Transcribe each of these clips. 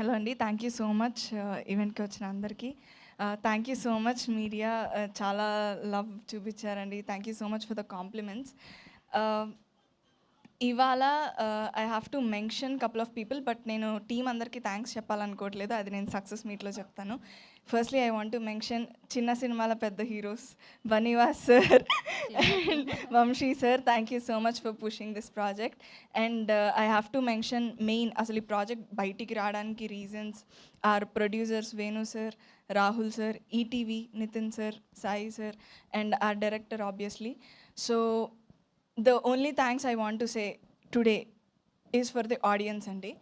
Hello అండి. Thank you so much ఈవెంట్కి వచ్చిన అందరికీ. Thank you so much media చాలా love చూపించారండి. Thank you so much for the compliments. ఇవాళ I have to mention couple of people but నేను team అందరికీ thanks చెప్పాలనుకోవట్లేదు. అది నేను సక్సెస్ మీట్లో చెప్తాను. Firstly I want to mention చిన్న సినిమాల పెద్ద heroes Bunny Vas sir and Vamsi sir thank you so much for pushing this project and I have to mention main అసలు ఈ ప్రాజెక్ట్ బయటికి రావడానికి reasons are producers Venu sir Rahul sir ETV Nithin sir Sai sir and our director obviously so the only thanks I want to say today is for the audience అండి.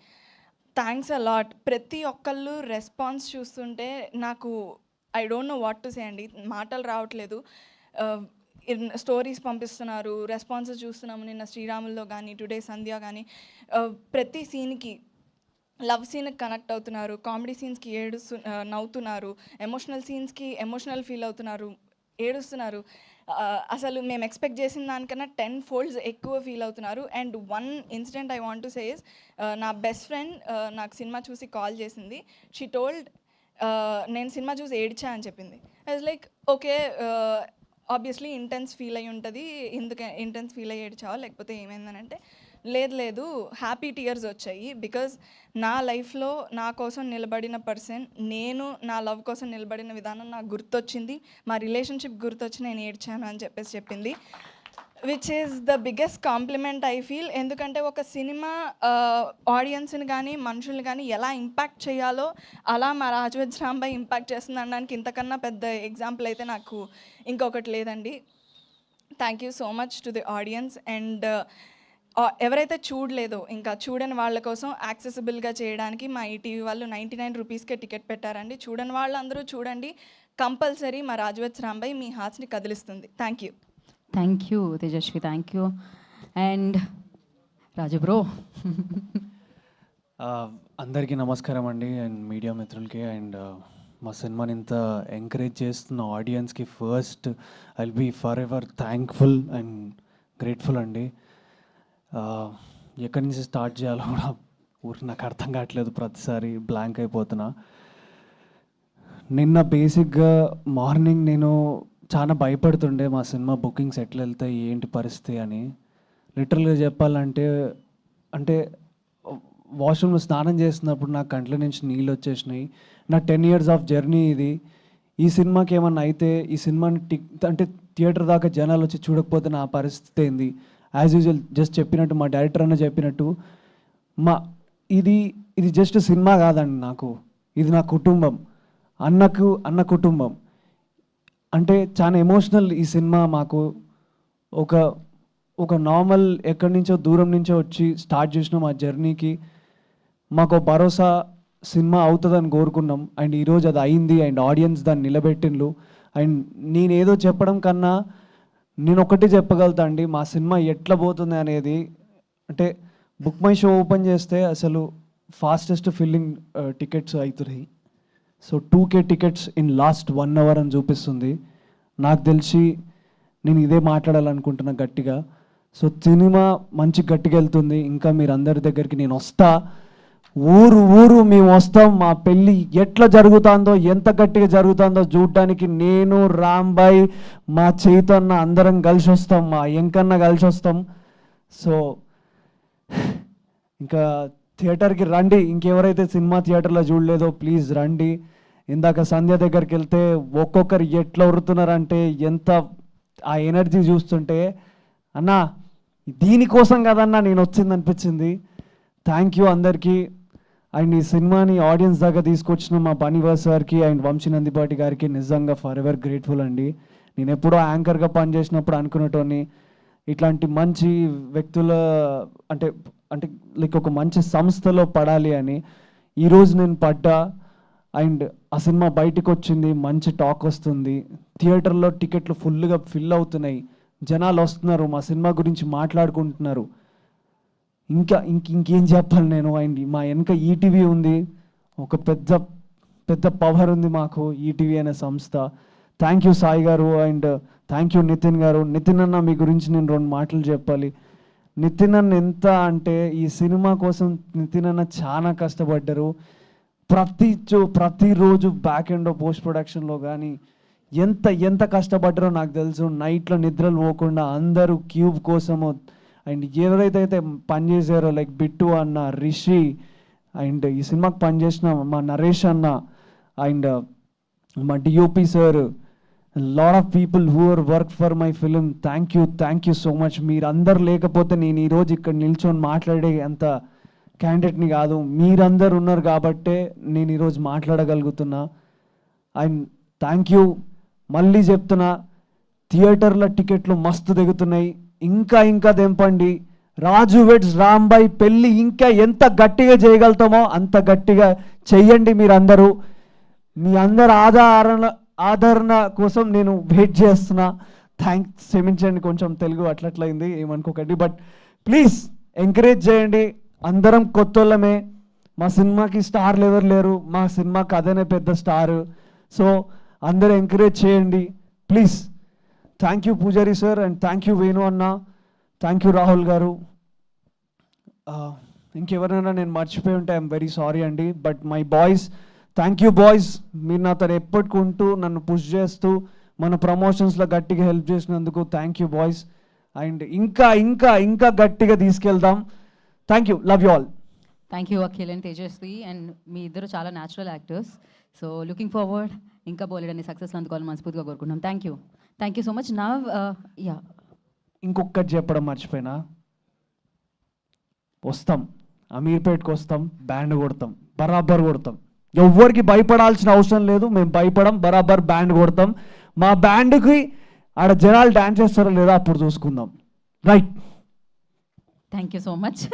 Thanks a lot. ప్రతి ఒక్కళ్ళు response చూస్తుంటే నాకు I don't know what to say అండి. మాటలు రావట్లేదు. Stories పంపిస్తున్నారు responses చూస్తున్నాము నిన్న శ్రీరాముల్లో కానీ టుడే సంధ్య కానీ ప్రతి సీన్కి లవ్ సీన్కి కనెక్ట్ అవుతున్నారు. కామెడీ సీన్స్కి ఏడుస్తు నవ్వుతున్నారు. ఎమోషనల్ సీన్స్కి ఎమోషనల్ ఫీల్ అవుతున్నారు. ఏడుస్తున్నారు. అసలు మేము ఎక్స్పెక్ట్ చేసిన దానికన్నా టెన్ ఫోల్డ్స్ ఎక్కువ ఫీల్ అవుతున్నారు. And one incident I want to says నా బెస్ట్ ఫ్రెండ్ నాకు సినిమా చూసి కాల్ చేసింది. షీ టోల్డ్ నేను సినిమా చూసి ఏడ్చా అని చెప్పింది. I'm like okay obviously intense feel అయి ఉంటుంది. ఎందుకు ఇంటెన్స్ ఫీల్ అయ్యి ఏడ్చావా? లేకపోతే ఏమైందని అంటే లేదు లేదు. హ్యాపీ టీయర్స్ వచ్చాయి. బికాజ్ నా లైఫ్లో నా కోసం నిలబడిన పర్సన్ నేను నా లవ్ కోసం నిలబడిన విధానం నాకు గుర్తొచ్చింది. మా రిలేషన్షిప్ గుర్తొచ్చి నేను ఏడ్చాను అని చెప్పేసి చెప్పింది. Which is the biggest compliment I feel ఎందుకంటే ఒక సినిమా ఆడియన్స్ని కానీ మనుషుల్ని కానీ ఎలా ఇంపాక్ట్ చేయాలో అలా మా రాజవజ్ రాంబాయ్ ఇంపాక్ట్ చేస్తుంది అనడానికి ఇంతకన్నా పెద్ద ఎగ్జాంపుల్ అయితే నాకు ఇంకొకటి లేదండి. Thank you so much to the audience and ఎవరైతే చూడలేదో ఇంకా చూడని వాళ్ళ కోసం యాక్సెసిబుల్గా చేయడానికి మా ఈటీవీ వాళ్ళు నైంటీ నైన్ రూపీస్కే టికెట్ పెట్టారండి. చూడని వాళ్ళందరూ చూడండి. కంపల్సరీ మా రాజవత్ రాంబాయ్ మీ హార్ట్స్ని కదిలిస్తుంది. Thank you thank you Tejaswi thank you and Raju bro అందరికీ నమస్కారం అండి అండ్ మీడియా మిత్రులకి. అండ్ మా సినిమాని ఇంత ఎంకరేజ్ చేస్తున్న ఆడియన్స్కి first I'll be forever thankful and grateful అండి. ఎక్కడి నుంచి స్టార్ట్ చేయాలో కూడా ఊరికి నాకు అర్థం కావట్లేదు ప్రతిసారి బ్లాంక్ అయిపోతున్నా. నిన్న బేసిక్గా మార్నింగ్ నేను చాలా భయపడుతుండే మా సినిమా బుకింగ్స్ ఎట్లా వెళ్తాయి ఏంటి పరిస్థితి అని. లిటరల్గా చెప్పాలంటే అంటే వాష్రూమ్లో స్నానం చేస్తున్నప్పుడు నా కంట్ల నుంచి నీళ్ళు వచ్చేసినాయి. నా టెన్ ఇయర్స్ ఆఫ్ జర్నీ ఇది. ఈ సినిమాకి ఏమన్నా అయితే ఈ సినిమాని టిక్ అంటే థియేటర్ దాకా జనాలు వచ్చి చూడకపోతే నా పరిస్థితి ఏంది? యాజ్ యూజువల్ జస్ట్ చెప్పినట్టు మా డైరెక్టర్ అన్న చెప్పినట్టు మా ఇది ఇది జస్ట్ సినిమా కాదండి నాకు. ఇది నా కుటుంబం. అన్నకు అన్న కుటుంబం. అంటే చాలా ఎమోషనల్ ఈ సినిమా మాకు. ఒక ఒక నార్మల్ ఎక్కడి నుంచో దూరం నుంచో వచ్చి స్టార్ట్ చేసిన మా జర్నీకి మాకు ఒక భరోసా సినిమా అవుతుందని కోరుకున్నాం. అండ్ ఈరోజు అది అయింది. అండ్ ఆడియన్స్ దాన్ని నిలబెట్టిండ్రు అండ్ నేనేదో చెప్పడం కన్నా నేను ఒకటి చెప్పగలుగుతా అండి మా సినిమా ఎట్లా పోతుంది అనేది అంటే బుక్ మై షో ఓపెన్ చేస్తే అసలు ఫాస్టెస్ట్ ఫిల్లింగ్ టికెట్స్ అవుతున్నాయి. So two K tickets in last one hour అని చూపిస్తుంది. నాకు తెలిసి నేను ఇదే మాట్లాడాలనుకుంటున్నా గట్టిగా. సో సినిమా మంచి గట్టిగా వెళ్తుంది. ఇంకా మీరు అందరి దగ్గరికి నేను వస్తా. ఊరు ఊరు మేము వస్తాం మా పెళ్ళి ఎట్లా జరుగుతుందో ఎంత గట్టిగా జరుగుతుందో చూడటానికి నేను రాంబాయ్ మా చైతన్న అందరం కలిసి వస్తాం మా ఎంకన్న కలిసి వస్తాం. సో ఇంకా థియేటర్కి రండి. ఇంకెవరైతే సినిమా థియేటర్లో చూడలేదో ప్లీజ్ రండి. ఇందాక సంధ్య దగ్గరికి వెళ్తే ఒక్కొక్కరు ఎట్లా ఉరుతున్నారంటే ఎంత ఆ ఎనర్జీ చూస్తుంటే అన్నా దీనికోసం కదన్నా నేను వచ్చింది అనిపించింది థ్యాంక్ యూ అందరికీ. అండ్ ఈ సినిమాని ఆడియన్స్ దాకా తీసుకొచ్చిన మా బనీవాస్ గారికి అండ్ వంశీ నందిపాటి గారికి నిజంగా ఫర్ ఎవర్ గ్రేట్ఫుల్ అండి. నేను ఎప్పుడో యాంకర్గా పనిచేసినప్పుడు అనుకునేటోని ఇట్లాంటి మంచి వ్యక్తుల అంటే అంటే లైక్ ఒక మంచి సంస్థలో పడాలి అని ఈరోజు నేను పడ్డా. అండ్ ఆ సినిమా బయటకు వచ్చింది మంచి టాక్ వస్తుంది. థియేటర్లో టికెట్లు ఫుల్గా ఫిల్ అవుతున్నాయి. జనాలు వస్తున్నారు మా సినిమా గురించి మాట్లాడుకుంటున్నారు. ఇంకా ఇంక ఇంకేం చెప్పాలి నేను అండ్ మా వెనక ఈటీవీ ఉంది ఒక పెద్ద పెద్ద పవర్ ఉంది మాకు ఈటీవీ అనే సంస్థ. థ్యాంక్ యూ సాయి గారు అండ్ థ్యాంక్ యూ నితిన్ గారు. నితిన్ అన్న మీ గురించి నేను రెండు మాటలు చెప్పాలి. నితిన్ అన్న ఎంత అంటే ఈ సినిమా కోసం నితిన్ అన్న చాలా కష్టపడ్డారు. ప్రతి చో ప్రతిరోజు బ్యాక్ ఎండ్ పోస్ట్ ప్రొడక్షన్లో కానీ ఎంత ఎంత కష్టపడ్డారో నాకు తెలుసు. నైట్లో నిద్రలు పోకుండా అందరూ క్యూబ్ కోసము అండ్ ఎవరైతే అయితే పనిచేసారో లైక్ బిట్టు అన్న రిషి అండ్ ఈ సినిమాకి పనిచేసిన మా నరేష్ అన్న అండ్ మా DOP sir lot of people who are work for my film thank you thank you so much మీరు అందరు లేకపోతే నేను ఈరోజు ఇక్కడ నిల్చొని మాట్లాడే అంత క్యాండిడేట్ని కాదు. మీరందరు ఉన్నారు కాబట్టే నేను ఈరోజు మాట్లాడగలుగుతున్నా. అండ్ థ్యాంక్ యూ మళ్ళీ చెప్తున్నా థియేటర్ల టికెట్లు మస్తు దిగుతున్నాయి. ఇంకా ఇంకా తెంపండి. రాజు వెడ్స్ రాంబాయ్ పెళ్ళి ఇంకా ఎంత గట్టిగా చేయగలుగుతామో అంత గట్టిగా చెయ్యండి మీరందరూ. మీ అందరి ఆధారణ ఆదరణ కోసం నేను వెయిట్ చేస్తున్నా. థ్యాంక్స్. క్షమించండి కొంచెం తెలుగు అట్లట్లయింది ఏమనుకోకండి. బట్ ప్లీజ్ ఎంకరేజ్ చేయండి. అందరం కొత్తోళ్ళమే. మా సినిమాకి స్టార్లు ఎవరు లేరు. మా సినిమాకి కథనే పెద్ద స్టార్. సో అందరూ ఎంకరేజ్ చేయండి. Please. Thank you Pujari sir and thank you Venu అన్న థ్యాంక్ యూ రాహుల్ గారు ఇంకెవరైనా నేను మర్చిపోయి ఉంటే ఐఎమ్ వెరీ సారీ అండి. But my boys thank you boys మీరు నాతో ఎప్పటికుంటూ నన్ను పుష్ చేస్తూ మన ప్రమోషన్స్లో గట్టిగా హెల్ప్ చేసినందుకు థ్యాంక్ యూ బాయ్స్ అండ్ ఇంకా ఇంకా ఇంకా గట్టిగా తీసుకెళ్దాం. Thank you love you all thank you Akhil and Tejaswi and మీ ఇద్దరు చాలా natural actors so looking forward ఇంకా బోలెడని సక్సెస్ అందుకోవాలని మనస్ఫూర్తిగా కోరుకుంటున్నాం. Thank you thank you so much నా యా ఇంకొకటి చెప్పడం మర్చిపోయినా. వస్తాం. అమీర్పేట్కి వస్తాం. బ్యాండ్ కొడతాం. బరాబర్ కొడతాం. ఎవ్వరికి భయపడాల్సిన అవసరం లేదు. మేము భయపడం బరాబర్ బ్యాండ్ కొడతాం. మా బ్యాండ్కి ఆడ జనాలు డ్యాన్స్ చేస్తారో లేదో అప్పుడు చూసుకుందాం. Right thank you so much